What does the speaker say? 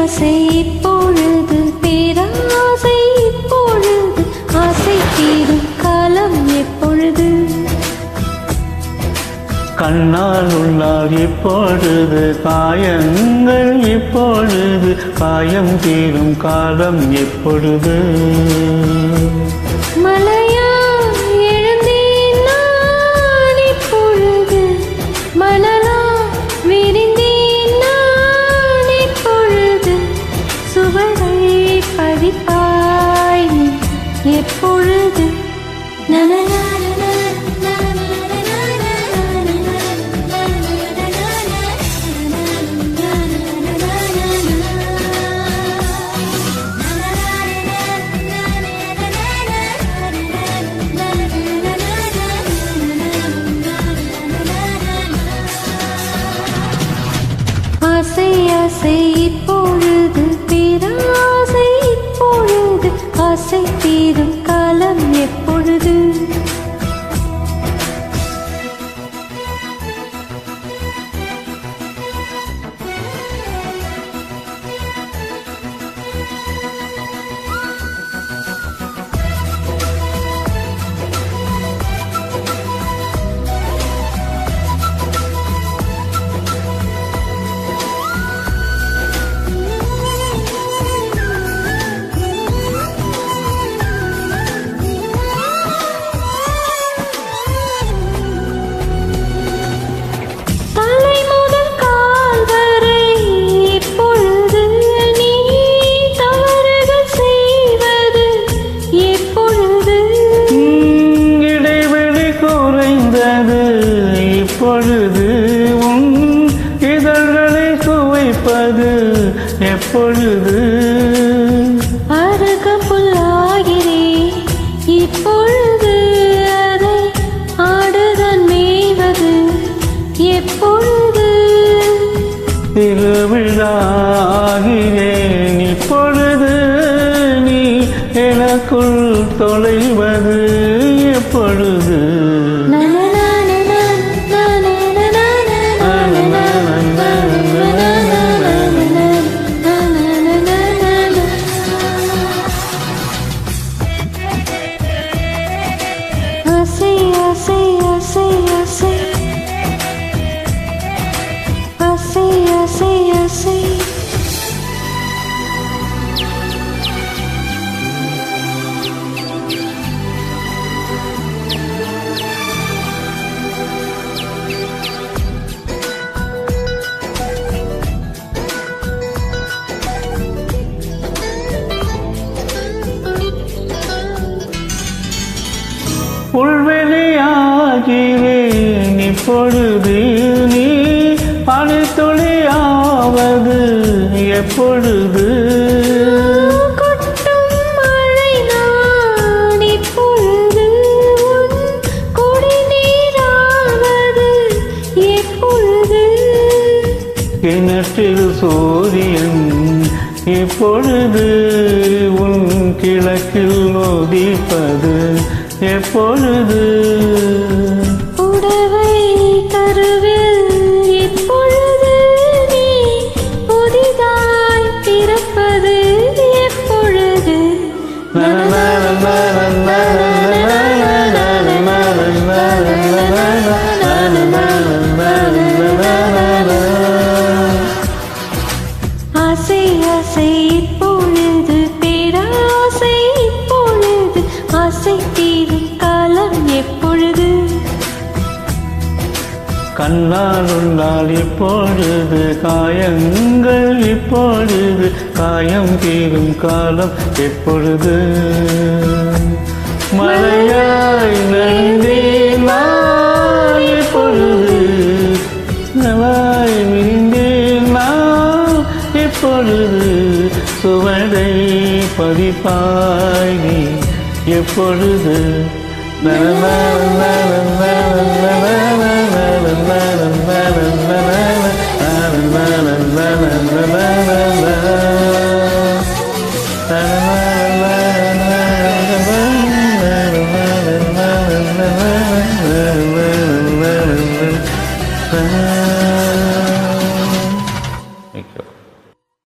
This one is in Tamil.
ஆசை இப்பொழுது பேராசை இப்பொழுது ஆசை தீரும் காலம் எப்பொழுது? கண்ணால் உள்ளால் இப்பொழுது காயங்கள் இப்பொழுது காயம் தீரும் காலம் எப்பொழுது? மலையா பதிப்பாய் எப்பொழுது ஆசை ஆசை இப்பொழுது பேராசை எப்பொழுது ஆசை தீரும் காலம் எப்ப சுவைப்பது எப்பொழுது? அருக புல்லாகிறேன் இப்பொழுது அதை ஆடுதான் மேய்வது எப்பொழுது? திருவிழாகிறேன் இப்பொழுது நீ எனக்குள் தொலைவது புல்வெளியாகிறேன் இப்பொழுது நீ பனித்துளியாவது எப்பொழுது? கிணற்றில் சூரியன் இப்பொழுது உன் கிழக்கில் நொதிப்பது எப்பொழுது உடவை கருவில் இப்பொழுது நீ புதிதாய் பிறப்பது எப்பொழுது ஆசை ஆசை கண்ணால் உண்டால் இப்பொழுது காயங்கள் இப்பொழுது காயம் தீரும் காலம் எப்பொழுது மழையாய் நந்தேன் நான் இப்பொழுது நவாய் விரிந்தேன் நான் இப்பொழுது சுவடை பதிப்பாய் நீ எப்பொழுது நல